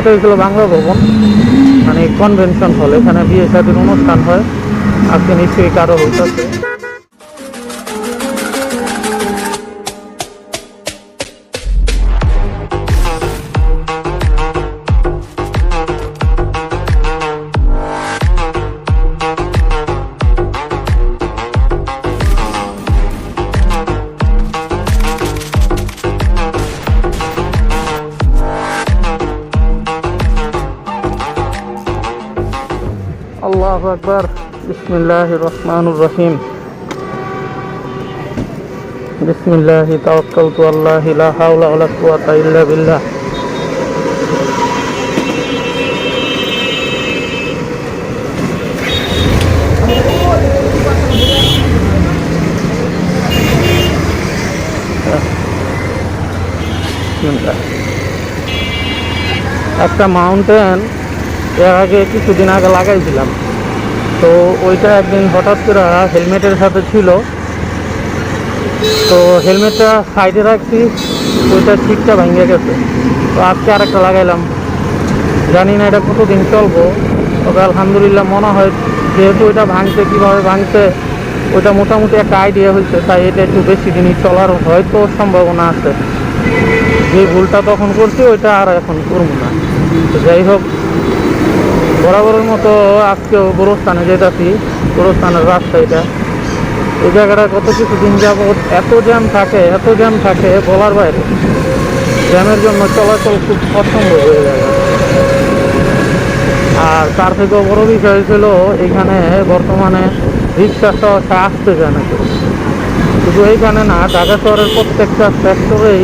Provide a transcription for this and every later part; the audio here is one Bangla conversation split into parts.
এটা হয়েছিল বাংলা ভবন মানে কনভেনশন হল এখানে বিয়ে শাদীর অনুষ্ঠান হয়। আজকে নিশ্চয়ই কারও হইতেছে। আল্লাহ আকবর বিসমিল্লাহ রহমান রহিম বিসমিল্লাহ তাওয়াক্কালতু আল্লাহ লা হাওলা ওয়ালা কুওয়াতা ইল্লা বিল্লাহ একটা মাউন্টেন এর আগে কিছুদিন আগে লাগাইছিলাম। তো ওইটা একদিন হঠাৎ করে হেলমেটের সাথে ছিল। তো হেলমেটটা সাইডে রাখছি, ওইটা ঠিকটা ভেঙে গেছে। তো আজকে আরেকটা লাগাইলাম। জানি না এটা কতদিন চলবো। তবে আলহামদুলিল্লাহ মনে হয় যেহেতু ওইটা ভাঙছে, কীভাবে ভাঙছে, ওইটা মোটামুটি একটা আইডিয়া হয়েছে। তাই এটা একটু বেশি দিনই চলার হয়তো সম্ভাবনা আছে। যে ভুলটা তখন করছি, ওইটা আর এখন করব না। তো যাই হোক বরাবরের মতো আজকেও গোরস্থানে যেতেছি, গোরস্থানের রাস্তা এটা এই জায়গাটা কত কিছু দিন যাবৎ এত জ্যাম থাকে, এত জ্যাম থাকে বলার বাইরে। জ্যামের জন্য চলাচল খুব অসম্ভব হয়ে যায়। আর তার থেকেও বড় বিষয় ছিল এখানে বর্তমানে রিক্সা সহসা আসতে যায় না শুধু এইখানে না, ঢাকা শহরের প্রত্যেকটা সেক্টরেই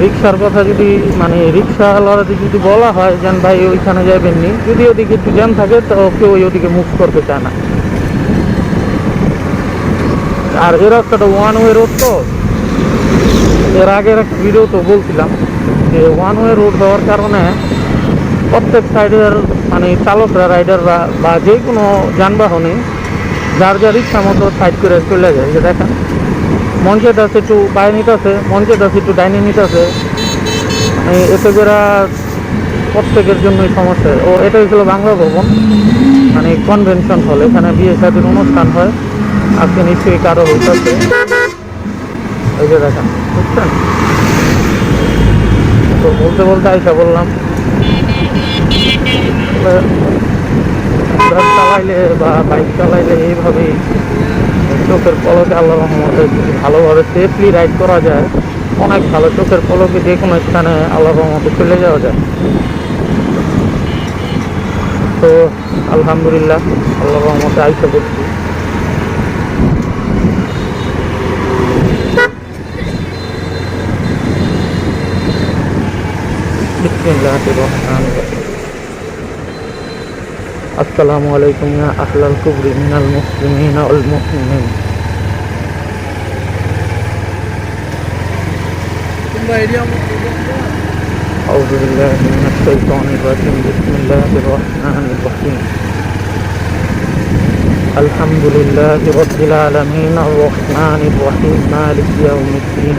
রিক্সার কথা যদি মানে রিক্সাওয়ালারা যদি বলা হয় যেন ভাই, ওইখানে যাবেননি। যদি ওদিকে একটু জ্যাম থাকে, তো কেউ ওই ওদিকে মুভ করতে চায় না। আর এই রাস্তাটা ওয়ান ওয়ে রোড তো। এর আগের একটা ভিডিও তো বলছিলাম, যে ওয়ান ওয়ে রোড হওয়ার কারণে প্রত্যেক সাইডের মানে চালকরা রাইডাররা বা যে কোনো যানবাহনে যার যার ইচ্ছা মতো সাইড করে চলে যায়। যে দেখেন মঞ্চের আছে একটু বাইরে মঞ্চের আছে একটু ডাইনে নিতেছে মানে এতে করে প্রত্যেকের জন্যই সমস্যা। ও এটা হয়েছিল বাংলা ভবন। মানে কনভেনশন হল এখানে বিয়ে শাদীর অনুষ্ঠান হয়। আজকে নিশ্চয়ই কারও হইতেছে এই যে দেখেন, বুঝছেন? তো বলতে বলতে আইসা বললাম চালাইলে বা বাইক চালাইলে এইভাবেই চোখের পলকে আল্লাহ রহমতে যদি ভালোভাবে সেফলি রাইড করা যায়। অনেক ভালো চোখের পলকে যে কোনো স্থানে আল্লাহ রহমতে চলে যাওয়া যায়। তো আলহামদুলিল্লাহ, আল্লাহ রহমতে আইসা করছি। রহমান السلام عليكم يا أهل الكبر من المسلمين والمؤمنين. أعوذ بالله من الشيطان الرجيم. بسم الله الرحمن الرحيم. الحمد لله رب العالمين الرحمن الرحيم. مالك يوم الدين.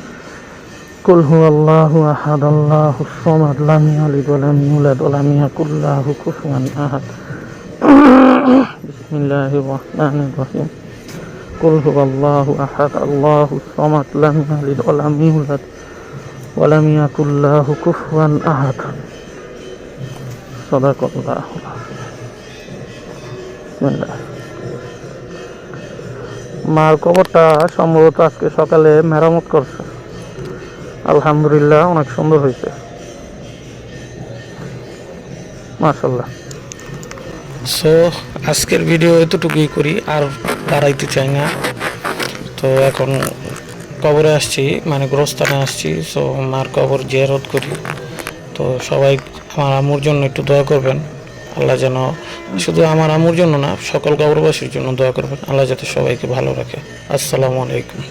قل هو الله أحد الله الصمد لم يلد ولم يولد ولم يكن له كفوا أحد بسم الله الرحمن الرحيم قل هو الله أحد الله الصمد لم يلد ولم يولد ولم يكن له كفوا أحد صدق الله العظيم بسم الله মার কবরটা সম্ভবত আজকে সকালে মেরামত করছে আলহামদুলিল্লাহ, অনেক সুন্দর হয়েছে। মাশাল্লাহ সো আজকের ভিডিও এতটুকুই করি, আর বাড়াইতে চাই না। তো এখন কবরে আসছি মানে গোরস্থানে আসছি সো মার কবর জিয়ারত করি। তো সবাই আমার আমুর জন্য একটু দোয়া করবেন। আল্লাহ যেন শুধু আমার আমুর জন্য না, সকল কবরবাসীর জন্য দোয়া করবেন। আল্লাহ যাতে সবাইকে ভালো রাখে। আসসালামু আলাইকুম।